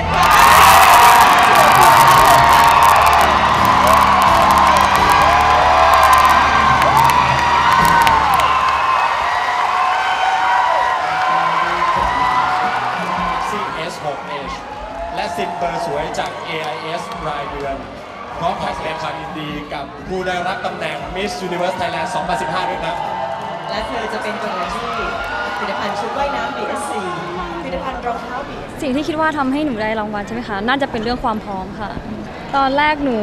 ดซีเและซิมเบอร์สวยจาก AIS รายเดือนพร้อมทักแสดงความยินดีกับผู้ได้รับตำแหน่ง Miss Universe Thailand 2015 ด้วยครับ และเธอจะเป็นคนที่ผลิตภัณฑ์ชุดว่ายน้ำ B.S.4 สิ่งที่คิดว่าทำให้หนูได้รางวัลใช่ไหมคะ น่าจะเป็นเรื่องความพร้อมค่ะ ตอนแรกหนู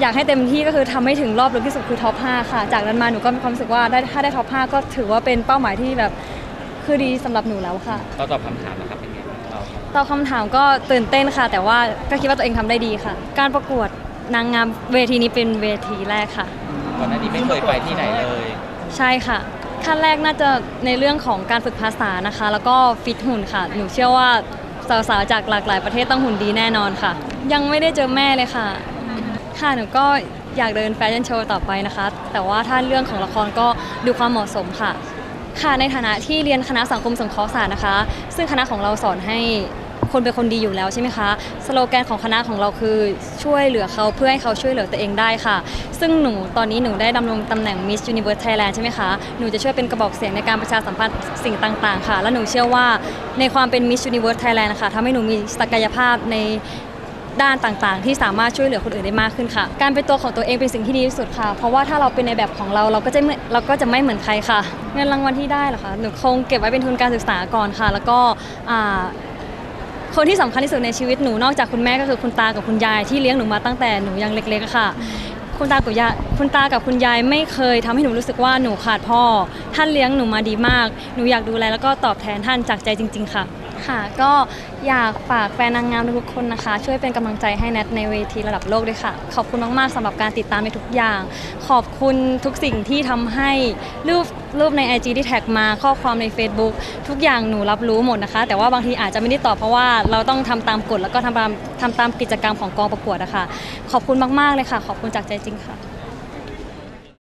อยากให้เต็มที่ก็คือทำให้ถึงรอบลึกที่สุดคือท็อป 5 ค่ะ จากนั้นมาหนูก็มีความรู้สึกว่าได้ถ้าได้ท็อป 5 ก็ถือว่าเป็นเป้าหมายที่แบบคือดีสำหรับหนูแล้วค่ะเราตอบคำถามนะครับเป็นไงเราตอบคำถามก็ตื่นเต้นค่ะ แต่ว่าก็คิดว่าตัวเองทำได้ดีค่ะ การประกวดนางงามเวทีนี้เป็นเวทีแรกค่ะก่อนหน้านี้ไม่เคยไปที่ไหนเลย ใช่ค่ะ ขั้นแรกน่าจะในเรื่องของการฝึกภาษานะคะ แล้วก็ฟิตหุ่นค่ะ หนูเชื่อว่าสาวๆจากหลากหลายประเทศต้องหุ่นดีแน่นอนค่ะ ยังไม่ได้เจอแม่เลยค่ะ ค่ะหนูก็อยากเดินแฟชั่นโชว์ต่อไปนะคะ แต่ว่าถ้าเรื่องของละครก็ดูความเหมาะสมค่ะ ค่ะในฐานะที่เรียนคณะสังคมสงเคราะห์ศาสตร์นะคะ ซึ่งคณะของเราสอนให้ คนเป็นคนดีอยู่แล้วใช่ไหมคะสโลแกนของคณะของเราคือช่วยเหลือเขาเพื่อให้เขาช่วยเหลือตัวเองได้ค่ะ ซึ่งหนูตอนนี้หนูได้ดำรงตำแหน่ง Miss Universe Thailand ใช่ไหมคะหนูจะช่วยเป็นกระบอกเสียงในการประชาสัมพันธ์สิ่งต่างๆ ค่ะ และหนูเชื่อว่าในความเป็น Miss Universe Thailand นะคะทำให้หนูมีศักยภาพในด้านต่างๆ ที่สามารถช่วยเหลือคนอื่นได้มากขึ้นค่ะ การเป็นตัวของตัวเองเป็นสิ่งที่ดีที่สุดค่ะ เพราะว่าถ้าเราเป็นในแบบของเราเราก็จะไม่เราก็จะไม่เหมือนใครค่ะ เงินรางวัลที่ได้เหรอคะหนูคงเก็บไว้เป็นทุนการศึกษาก่อนค่ะ แล้วก็ คนที่สำคัญที่สุดในชีวิตหนูนอกจากคุณแม่ก็คือคุณตากับคุณยายที่เลี้ยงหนูมาตั้งแต่หนูยังเล็กๆอะค่ะ คุณตากับยายคุณตากับคุณยายไม่เคยทำให้หนูรู้สึกว่าหนูขาดพ่อ ท่านเลี้ยงหนูมาดีมาก หนูอยากดูแลแล้วก็ตอบแทนท่านจากใจจริง ๆ ค่ะ ค่ะ ก็อยากฝากแฟนนางงามทุกคนนะคะ ช่วยเป็นกำลังใจให้แนทในเวทีระดับโลกด้วยค่ะ ขอบคุณมาก ๆสำหรับการติดตามในทุกอย่าง ขอบคุณทุกสิ่งที่ทำให้รูปรูปใน IG ที่แท็กมาข้อความใน Facebook ทุกอย่างหนูรับรู้หมดนะคะ แต่ว่าบางทีอาจจะไม่ได้ตอบเพราะว่าเราต้องทำตามกฎแล้วก็ทำตามทำตามกิจกรรมของกองประกวดนะคะขอบคุณมาก ๆ เลยค่ะ ขอบคุณจากใจจริงค่ะ